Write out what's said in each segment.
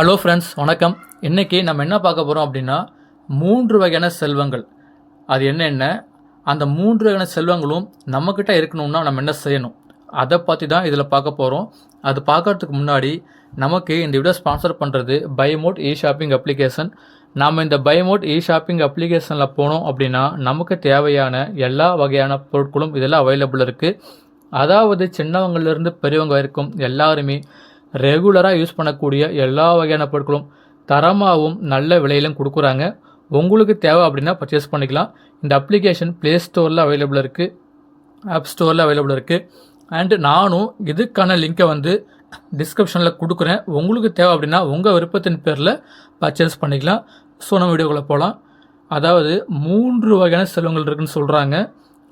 Hello friends வணக்கம். இன்றைக்கி நம்ம என்ன பார்க்க போகிறோம் அப்படின்னா மூன்று வகையான செல்வங்கள். அது என்னென்ன அந்த மூன்று வகையான செல்வங்களும் நம்மக்கிட்ட இருக்கணும்னா நம்ம என்ன செய்யணும்? அதை பற்றி தான் இதில் பார்க்க போகிறோம் அது பார்க்கறதுக்கு முன்னாடி நமக்கு இந்த வீடியோ ஸ்பான்சர் பண்ணுறது பைமோட் இ ஷாப்பிங் அப்ளிகேஷன் நாம் இந்த பைமோட் இ ஷாப்பிங் அப்ளிகேஷனில் போனோம் அப்படின்னா நமக்கு தேவையான எல்லா வகையான பொருட்களும் இதெல்லாம் அவைலபிள் இருக்குது அதாவது சின்னவங்கள்லேருந்து பெரியவங்க வரைக்கும் எல்லாருமே ரெகுலராக யூஸ் பண்ணக்கூடிய எல்லா வகையான பொருட்களும் தரமாகவும் நல்ல விலையிலும் கொடுக்குறாங்க. உங்களுக்கு தேவை அப்படின்னா பர்ச்சேஸ் பண்ணிக்கலாம். இந்த அப்ளிகேஷன் ப்ளே ஸ்டோரில் அவைலபிள் இருக்குது ஆப் ஸ்டோரில் அவைலபிள் இருக்குது அண்டு நானும் இதுக்கான லிங்க்கை வந்து டிஸ்கிரிப்ஷனில் கொடுக்குறேன். உங்களுக்கு தேவை அப்படின்னா உங்கள் விருப்பத்தின் பேரில் பர்ச்சேஸ் பண்ணிக்கலாம். ஸோ நம்ம வீடியோக்குள்ளே போகலாம் அதாவது மூன்று வகையான செல்வங்கள் இருக்குதுன்னு சொல்கிறாங்க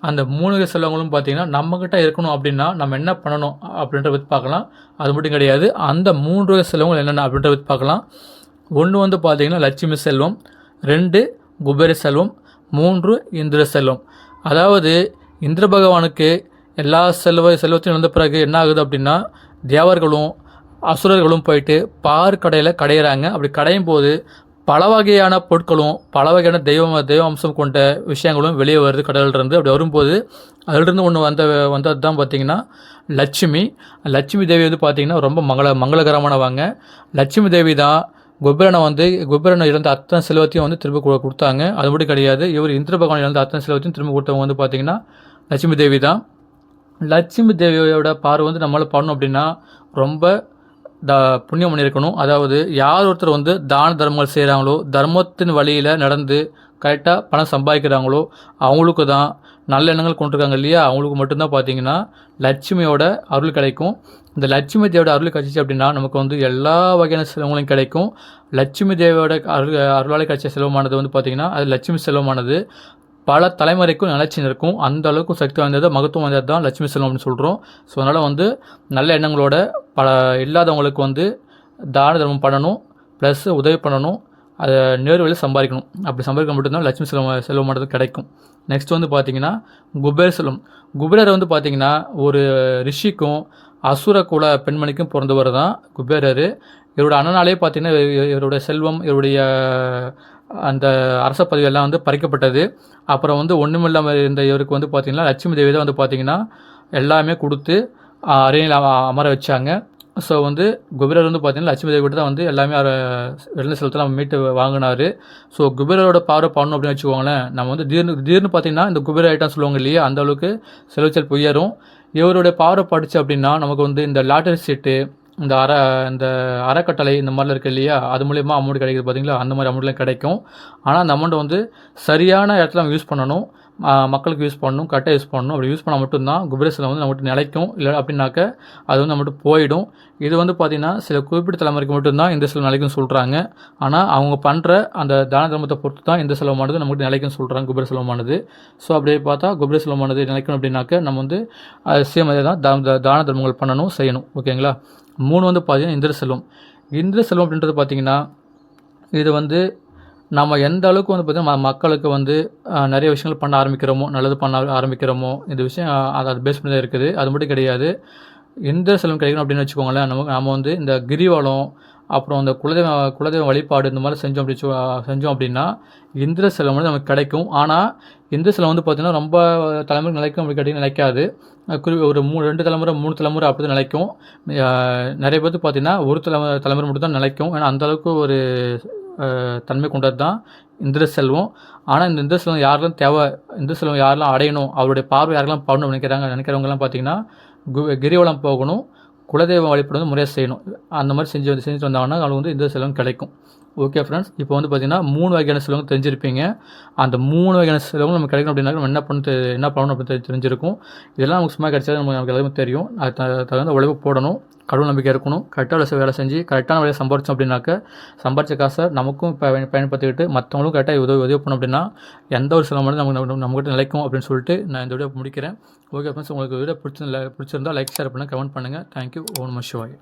அந்த மூணு வகை செல்வங்களும் பார்த்தீங்கன்னா நம்மக்கிட்ட இருக்கணும் அப்படின்னா நம்ம என்ன பண்ணணும் அப்படின்ற பற்றி பார்க்கலாம். அது மட்டும் கிடையாது அந்த மூன்று வகை செல்வங்கள் என்னென்ன அப்படின்ற பற்றி பார்க்கலாம். ஒன்று வந்து பார்த்தீங்கன்னா லட்சுமி செல்வம் ரெண்டு குபேர செல்வம் மூன்று இந்திர செல்வம். அதாவது இந்திர பகவானுக்கு எல்லா செல்வ செல்வத்தையும் வந்த பிறகு என்ன ஆகுது அப்படின்னா தேவர்களும் அசுரர்களும் போயிட்டு பார் கடையில் கடையிறாங்க. அப்படி கடையும் போது பல வகையான பொருட்களும் பல வகையான தெய்வம் தெய்வ அம்சம் கொண்ட விஷயங்களும் வெளியே வருது கடலிலிருந்து அப்படி வரும்போது அதிலிருந்து ஒன்று வந்த வந்தது தான் பார்த்திங்கன்னா லட்சுமி. லட்சுமி தேவி வந்து பார்த்திங்கன்னா ரொம்ப மங்கள மங்களகரமானவங்க. லட்சுமி தேவி தான் குபேரனை வந்து குபேரனை இழந்த அத்தனை செல்வத்தையும் வந்து திரும்ப கொடுத்தாங்க. அது மட்டும் கிடையாது இவர் இந்திர பகவான் இழந்த அத்தனை செல்வத்தையும் திரும்ப கொடுத்தவங்க வந்து பார்த்திங்கன்னா லட்சுமி தேவி தான். லட்சுமி தேவியோட பார்வை வந்து நம்மளால் பண்ணோம் அப்படின்னா ரொம்ப த புண்ணியம் பண்ணியிருக்கணும். அதாவது யார் ஒருத்தர் வந்து தான தர்மங்கள் செய்கிறாங்களோ தர்மத்தின் வழியில் நடந்து கரெக்டாக பணம் சம்பாதிக்கிறாங்களோ அவங்களுக்கு தான் நல்ல எண்ணங்கள் கொண்டிருக்காங்க இல்லையா? அவங்களுக்கு மட்டும்தான் பார்த்தீங்கன்னா லட்சுமியோட அருள் கிடைக்கும். இந்த லட்சுமி தேவியோட அருள் கிடச்சிச்சு அப்படின்னா நமக்கு வந்து எல்லா வகையான செல்வங்களும் கிடைக்கும். லட்சுமி தேவியோட அருள் அருளால் கிடைச்ச செல்வமானது வந்து பார்த்திங்கன்னா அது லட்சுமி செல்வமானது. பல தலைமுறைக்கும் நிலச்சி நிற்கும். அந்த அளவுக்கு சக்தி வாய்ந்தது மகத்துவம் வாய்ந்தது தான் லட்சுமி செல்வம் அப்படின்னு சொல்கிறோம் ஸோ அதனால் வந்து நல்ல எண்ணங்களோட பல இல்லாதவங்களுக்கு வந்து தான தர்மம் பண்ணணும். ப்ளஸ் உதவி பண்ணணும். அதை நேர் வழியில் சம்பாதிக்கணும். அப்படி சம்பாதிக்க மட்டும்தான் லட்சுமி செல்வம் செல்வமானது கிடைக்கும். நெக்ஸ்ட் வந்து பார்த்தீங்கன்னா குபேர செல்வம். குபேரர் வந்து பார்த்தீங்கன்னா ஒரு ரிஷிக்கும் அசுர குல பெண்மணிக்கும் பிறந்தவர் தான் குபேரர். இவரோட அண்ணனாலே பார்த்தீங்கன்னா இவருடைய செல்வம் இவருடைய அந்த அரச பதவியெல்லாம் வந்து பறிக்கப்பட்டது. அப்புறம் வந்து ஒன்றுமில்லாமல் இருந்த இவருக்கு வந்து பார்த்திங்கன்னா லட்சுமி தேவி தான் வந்து பார்த்திங்கன்னா எல்லாமே கொடுத்து அரையில் அமர வச்சாங்க. ஸோ வந்து குபேரர் வந்து பார்த்திங்கன்னா லட்சுமி தேவி கிட்ட தான் வந்து எல்லாமே அவரை வெள்ள செலுத்தலாம் மீட்டு வாங்கினார். ஸோ குபேரரோட பார்வை பண்ணணும் அப்படின்னு வச்சுக்கோங்களேன் நம்ம வந்து திடீர்னு திடீர்னு பார்த்தீங்கன்னா இந்த குபேர ஐட்டம் சொல்லுவாங்க இல்லையா அந்த அளவுக்கு செலவுச்சல் உயரும். இவருடைய பார்வை படிச்சு அப்படின்னா நமக்கு வந்து இந்த லாட்டரி சீட்டு இந்த அற இந்த அறக்கட்டளை இந்த மாதிரிலாம் இருக்குது இல்லையா? அது மூலயமா அமௌண்ட் கிடைக்குது பார்த்தீங்களா அந்த மாதிரி அமௌண்ட்லாம் கிடைக்கும். ஆனால் அந்த அமௌண்ட்டை வந்து சரியான இடத்துல நம்ம யூஸ் பண்ணணும். மக்களுக்கு யூஸ் பண்ணணும். கரெக்டாக யூஸ் பண்ணணும். அப்படி யூஸ் பண்ணால் மட்டும்தான் குபேரசில் வந்து நம்மகிட்ட நிலைக்கும். இல்லை அப்படின்னாக்க அது வந்து நம்மகிட்ட போயிடும். இது வந்து பார்த்திங்கன்னா சில குறிப்பிட்ட தலைமுறைக்கு மட்டும்தான் இந்த செலவு நிலைக்கும் சொல்கிறாங்க ஆனால் அவங்க பண்ணுற அந்த தான தர்மத்தை பொறுத்து தான் இந்த செலவானது நமக்கு நிலைக்கும் சொல்கிறாங்க குபேர செலவானது ஸோ அப்படியே பார்த்தா குபேர செலவானது நிலைக்கணும் அப்படின்னாக்க நம்ம வந்து சேம் அதே தான் தா- தான தர்மங்கள் பண்ணணும் செய்யணும். ஓகேங்களா? மூணு வந்து பார்த்திங்கன்னா இந்திர செல்வம் இந்திர செல்வம் அப்படின்றது பார்த்திங்கன்னா இது வந்து நம்ம எந்த அளவுக்கு வந்து பார்த்திங்கன்னா மக்களுக்கு வந்து நிறைய விஷயங்கள் பண்ண ஆரம்பிக்கிறோமோ நல்லது பண்ண ஆரம்பிக்கிறோமோ இந்த விஷயம் அது அது பேஸ் பண்ணி தான் இருக்குது. அது மட்டும் கிடையாது. இந்திர செல்வம் கிடைக்கணும் அப்படின்னு வச்சுக்கோங்களேன் நமக்கு நம்ம வந்து இந்த கிரிவலம் அப்புறம் அந்த குலதெய்வ குலதெய்வ வழிபாடு இந்த மாதிரி செஞ்சோம் அப்படி செஞ்சோம் அப்படின்னா இந்திர செல்வம் வந்து நமக்கு கிடைக்கும். ஆனால் இந்திர செல்வம் வந்து பார்த்திங்கன்னா ரொம்ப தலைமுறை நிலைக்கும் அப்படி கேட்டிங்கன்னா நிலைக்காது குறி ஒரு மூணு ரெண்டு தலைமுறை மூணு தலைமுறை அப்படி தான் நிலைக்கும் நிறைய பேர்த்து பார்த்தீங்கன்னா ஒரு தலைமுறை தலைமுறை மட்டும் தான் நிலைக்கும். ஏன்னா அந்தளவுக்கு ஒரு தன்மை கொண்டது தான் இந்திர செல்வம் ஆனால் இந்த இந்திர செல்வம் யாரெல்லாம் தேவை இந்திர செல்வம் யாரெல்லாம் அடையணும் அவருடைய பார்வை யாரெல்லாம் பண்ணணும் நினைக்கிறாங்க நினைக்கிறவங்கலாம் பார்த்தீங்கன்னா கு கிரிவலம் போகணும். குலதெய்வம் வழிபாடு வந்து முறையாக செய்யணும். அந்த மாதிரி செஞ்சு வந்து செஞ்சுட்டு வந்தாங்கன்னா அவங்களுக்கு வந்து இந்த செலவும் கிடைக்கும். ஓகே ஃப்ரெண்ட்ஸ் இப்போ வந்து பார்த்தீங்கன்னா மூணு வகையான சிலவங்க தெரிஞ்சிருப்பீங்க. அந்த மூணு வகையான செல்வங்கள் நமக்கு கிடைக்கணும் அப்படின்னா நம்ம என்ன பண்ண என்ன பண்ணணும் அப்படின்னு தெரிஞ்சிருக்கும். இதெல்லாம் நமக்கு சும்மா கிடைச்சா நமக்கு நமக்கு எல்லாமே தெரியும். அது தகுந்த உழைப்பு போடணும். கடவுள் நம்பிக்கை இருக்கணும். கரெக்டாக வேலை செஞ்சு கரெக்டான வேலையை சம்பாரிச்சோம் அப்படின்னாக்க சம்பாரிச்ச காசை நமக்கும் பயன்படுத்திக்கிட்டு மற்றவங்களும் கரெக்டாக உதவி உதவி பண்ணோம் அப்படின்னா எந்த ஒரு செலவு நமக்கு நம்ம நம்மகிட்ட நிலைக்கும் அப்படின்னு சொல்லிட்டு நான் இந்த வீடியோ முடிக்கிறேன். ஓகே ஃப்ரெண்ட்ஸ் உங்களுக்கு வீடியோ பிடிச்சிருந்தா பிடிச்சிருந்தா லைக் ஷேர் பண்ணுங்கள் கமெண்ட் பண்ணுங்கள் thank you own much Shivay.